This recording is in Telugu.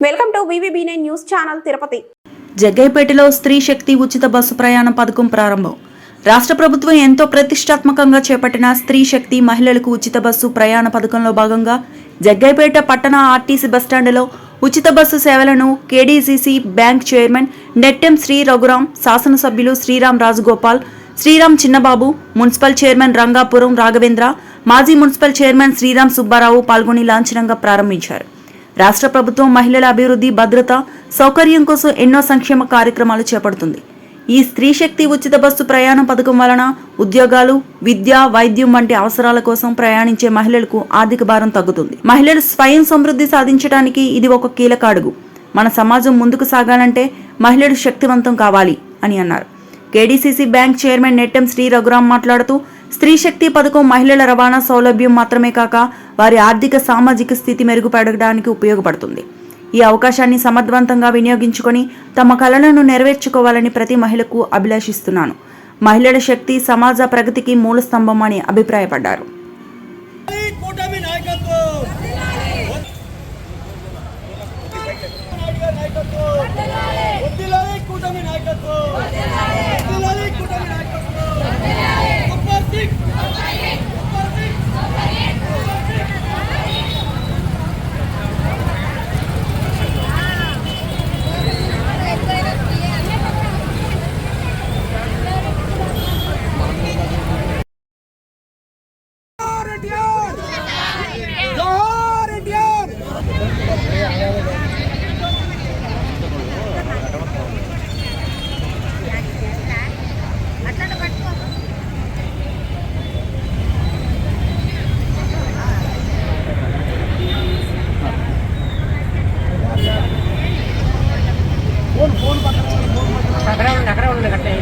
వెల్కమ్ టు వివిబీనే న్యూస్ ఛానల్ తిరుపతి. జగ్గైపేటలో స్త్రీ శక్తి ఉచిత బస్సు ప్రయాణ పథకం ప్రారంభం. రాష్ట్ర ప్రభుత్వం ఎంతో ప్రతిష్టాత్మకంగా చేపట్టిన స్త్రీ శక్తి మహిళలకు ఉచిత బస్సు ప్రయాణ పథకంలో భాగంగా జగ్గైపేట పట్టణ ఆర్టీసీ బస్టాండ్లో ఉచిత బస్సు సేవలను KDCC bank chairman Nettem Sri Raghuram శాసనసభ్యులు శ్రీరామ్ రాజగోపాల్ శ్రీరామ్ చిన్నబాబు మున్సిపల్ చైర్మన్ రంగాపురం రాఘవేంద్ర మాజీ మున్సిపల్ చైర్మన్ శ్రీరామ్ సుబ్బారావు పాల్గొని లాంఛనంగా ప్రారంభించారు. రాష్ట్ర ప్రభుత్వం మహిళల అభివృద్ధి భద్రత సౌకర్యం కోసం ఎన్నో సంక్షేమ కార్యక్రమాలు చేపడుతుంది. ఈ స్త్రీ శక్తి ఉచిత బస్సు ప్రయాణ పథకం వలన ఉద్యోగాలు విద్య వైద్యం వంటి అవసరాల కోసం ప్రయాణించే మహిళలకు ఆర్థిక భారం తగ్గుతుంది. మహిళలు స్వయం సమృద్ధి సాధించడానికి ఇది ఒక కీలక అడుగు. మన సమాజం ముందుకు సాగాలంటే మహిళలు శక్తివంతం కావాలి అని అన్నారు. KDCC bank chairman Nettem Sri Raghuram మాట్లాడుతూ స్త్రీ శక్తి పథకం మహిళల రవాణా సౌలభ్యం మాత్రమే కాక వారి ఆర్థిక సామాజిక స్థితి మెరుగుపడడానికి ఉపయోగపడుతుంది. ఈ అవకాశాన్ని సమర్థవంతంగా వినియోగించుకొని తమ కళలను నెరవేర్చుకోవాలని ప్రతి మహిళకు అభిలాషిస్తున్నాను. మహిళల శక్తి సమాజ ప్రగతికి మూల స్తంభం అని అభిప్రాయపడ్డారు. కూటమి నాయకత్వం! అక్కడే ఉండండి అక్కడే ఉండండి కట్టే